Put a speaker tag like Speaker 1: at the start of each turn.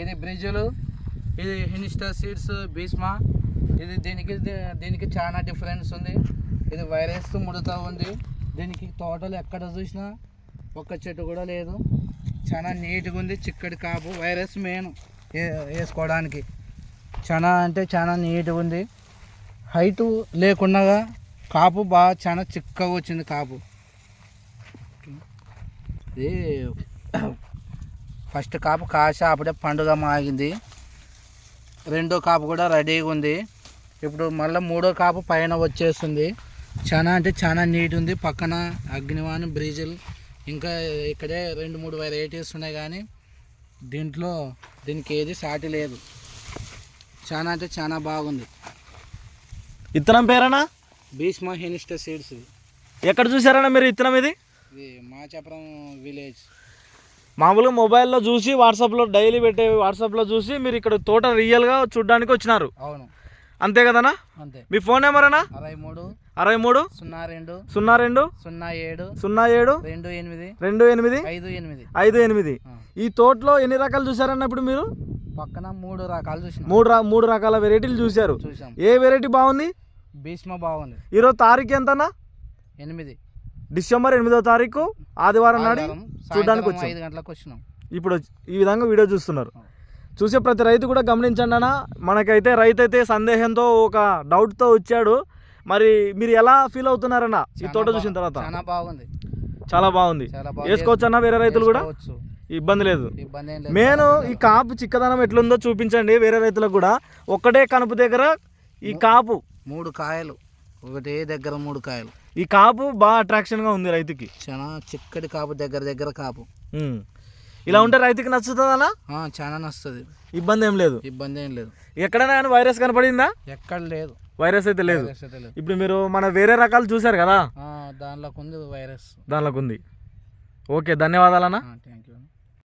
Speaker 1: ఇది బ్రిడ్జులు ఇది హినిస్టా సీడ్స్ భీష్మా ఇది దీనికి దీనికి చాలా డిఫరెన్స్ ఉంది. ఇది వైరస్ ముడతా ఉంది. దీనికి తోటలు ఎక్కడ చూసినా ఒక్క చెట్టు కూడా లేదు. చాలా నీట్గా ఉంది చిక్కడి కాపు వైరస్ మెయిన్ వేసుకోవడానికి. చాలా అంటే చాలా నీట్గా ఉంది. హైటు లేకుండా కాపు బాగా చాలా చిక్కగా వచ్చింది కాపు. ఇది ఫస్ట్ కాపు కాస అప్పుడే పండుగ మాగింది రెండో కాపు కూడా రెడీగా ఉంది. ఇప్పుడు మళ్ళీ మూడో కాపు పైన వచ్చేస్తుంది. చాలా అంటే చాలా నీట్ ఉంది. పక్కన అగ్నివాన్ బ్రీజుల్ ఇంకా ఇక్కడే రెండు మూడు వెరైటీస్ ఉన్నాయి కానీ దీంట్లో దీనికి ఏది సాటి లేదు. చాలా అంటే చాలా బాగుంది.
Speaker 2: ఇత్తనం పేరేనా?
Speaker 1: భీష్మ హెనిస్ట సీడ్స్.
Speaker 2: ఎక్కడ చూసారన్నా మీరు ఇత్తనం ఇది?
Speaker 1: ఇది మాచాపురం విలేజ్.
Speaker 2: మామూలుగా మొబైల్లో చూసి వాట్సాప్లో డైలీ పెట్టే వాట్సాప్లో చూసి మీరు ఇక్కడ తోట రియల్గా చూడడానికి వచ్చినారు.
Speaker 1: అవును.
Speaker 2: అంతే కదనా?
Speaker 1: అంతే.
Speaker 2: మీ ఫోన్ నెంబర్ అన్నా?
Speaker 1: అరవై మూడు
Speaker 2: అరవై మూడు?
Speaker 1: సున్నా రెండు
Speaker 2: సున్నా రెండు?
Speaker 1: సున్నా ఏడు
Speaker 2: సున్నా ఏడు?
Speaker 1: రెండు ఎనిమిది
Speaker 2: రెండు ఎనిమిది?
Speaker 1: ఐదు ఎనిమిది.
Speaker 2: ఐదు ఎనిమిది. ఈ తోటలో ఎన్ని రకాలు చూసారన్న ఇప్పుడు మీరు?
Speaker 1: పక్కన మూడు రకాలు చూసినాం.
Speaker 2: మూడు రా మూడు రకాల వెరైటీలు చూశారు.
Speaker 1: చూసాం
Speaker 2: ఏ వెరైటీ బాగుంది?
Speaker 1: భీష్మ బాగుంది.
Speaker 2: ఈరోజు తారీఖు ఎంతన్నా?
Speaker 1: ఎనిమిది.
Speaker 2: డిసెంబర్ ఎనిమిదో తారీఖు? ఆదివారం నాడు చూడ్డానికి వచ్చాం.
Speaker 1: ఐదు గంటలకు వచ్చినాం.
Speaker 2: ఇప్పుడు ఈ విధంగా వీడియో చూస్తున్నారు. చూసే ప్రతి రైతు కూడా గమనించండి అన్న మనకైతే రైతు అయితే సందేహంతో ఒక డౌట్తో వచ్చాడు. మరి మీరు ఎలా ఫీల్ అవుతున్నారన్న ఈ తోట చూసిన తర్వాత?
Speaker 1: చాలా బాగుంది.
Speaker 2: చాలా బాగుంది. వేసుకోవచ్చు అన్న వేరే రైతులు కూడా. ఇబ్బంది లేదు. మెయిన్ ఈ కాపు చిక్కదనం ఎట్లుందో చూపించండి వేరే రైతులకు కూడా. ఒక్కటే కనుపు దగ్గర ఈ కాపు.
Speaker 1: మూడు కాయలు. ఒకటే దగ్గర మూడు కాయలు.
Speaker 2: ఈ కాపు బాగా అట్రాక్షన్గా ఉంది రైతుకి.
Speaker 1: చాలా చిక్కటి కాపు దగ్గర దగ్గర కాపు.
Speaker 2: ఇలా ఉంటే రైతుకి నచ్చుతుందన్నా
Speaker 1: ఆ, చాలా నస్తుంది
Speaker 2: ఇబ్బంది ఏం లేదు.
Speaker 1: ఇబ్బంది ఏం లేదు.
Speaker 2: ఎక్కడైనా వైరస్ కనపడిందా?
Speaker 1: ఎక్కడ లేదు.
Speaker 2: వైరస్ అయితే లేదు. ఇప్పుడు మీరు మన వేరే రకాలు చూశారు కదా?
Speaker 1: దానిలోకి ఉంది వైరస్.
Speaker 2: దానిలోకి ఉంది ఓకే ధన్యవాదాలన్నా.
Speaker 1: Thank you